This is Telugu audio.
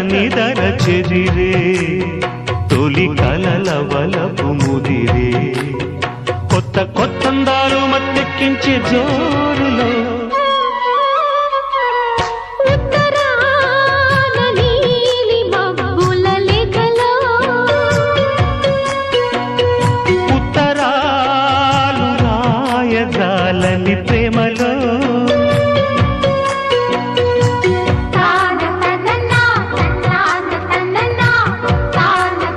నిదర చెదిరే తొలి కలల వలపు ముదిరే. కొత్త కొత్తందాలు మత్తెక్కించే జోరులో. ప్రేమలో.